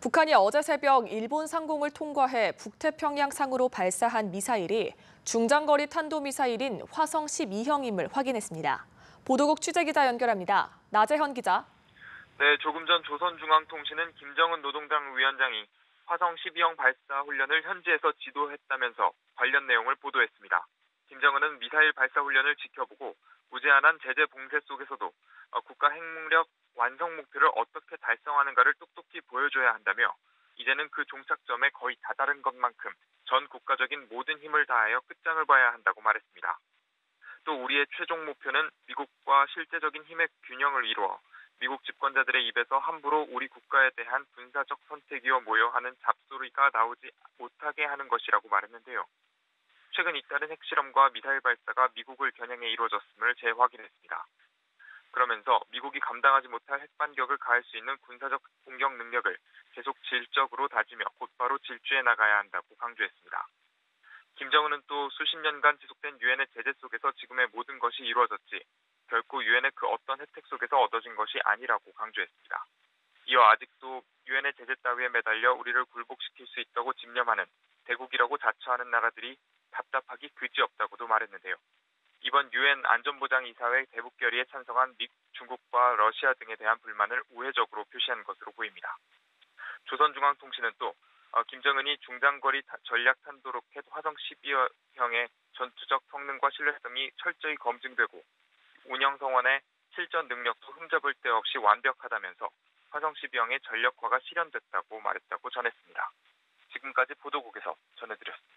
북한이 어제 새벽 일본 상공을 통과해 북태평양 상으로 발사한 미사일이 중장거리 탄도미사일인 화성 12형임을 확인했습니다. 보도국 취재기자 연결합니다. 나재현 기자. 네, 조금 전 조선중앙통신은 김정은 노동당 위원장이 화성 12형 발사 훈련을 현지에서 지도했다면서 관련 내용을 보도했습니다. 김정은은 미사일 발사 훈련을 지켜보고 무제한한 제재 봉쇄 속에서도 어, 국가 핵무력 완성 목표를 어떻게 달성하는가를 똑똑히 보여줘야 한다며 이제는 그 종착점에 거의 다다른 것만큼 전 국가적인 모든 힘을 다하여 끝장을 봐야 한다고 말했습니다. 또 우리의 최종 목표는 미국과 실제적인 힘의 균형을 이루어 미국 집권자들의 입에서 함부로 우리 국가에 대한 군사적 선택이어 모여 하는 잡소리가 나오지 못하게 하는 것이라고 말했는데요. 최근 잇따른 핵실험과 미사일 발사가 미국을 겨냥해 이루어졌음을 재확인했습니다. 그러면서 미국이 감당하지 못할 핵반격을 가할 수 있는 군사적 공격 능력을 계속 질적으로 다지며 곧바로 질주해 나가야 한다고 강조했습니다. 김정은은 또 수십 년간 지속된 유엔의 제재 속에서 지금의 모든 것이 이루어졌지 결코 유엔의 그 어떤 혜택 속에서 얻어진 것이 아니라고 강조했습니다. 이어 아직도 유엔의 제재 따위에 매달려 우리를 굴복시킬 수 있다고 집념하는 대국이라고 자처하는 나라들이 답답하기 그지없다고도 말했는데요. 이번 유엔 안전보장이사회 대북 결의에 찬성한 미, 중국과 러시아 등에 대한 불만을 우회적으로 표시한 것으로 보입니다. 조선중앙통신은 또 어, 김정은이 중장거리 타, 전략 탄도로 켓 화성 12형의 전투적 성능과 신뢰성이 철저히 검증되고 운영 성원의 실전 능력도 흠잡을 데 없이 완벽하다면서 화성 12형의 전력화가 실현됐다고 말했다고 전했습니다. 지금까지 보도국에서 전해드렸습니다.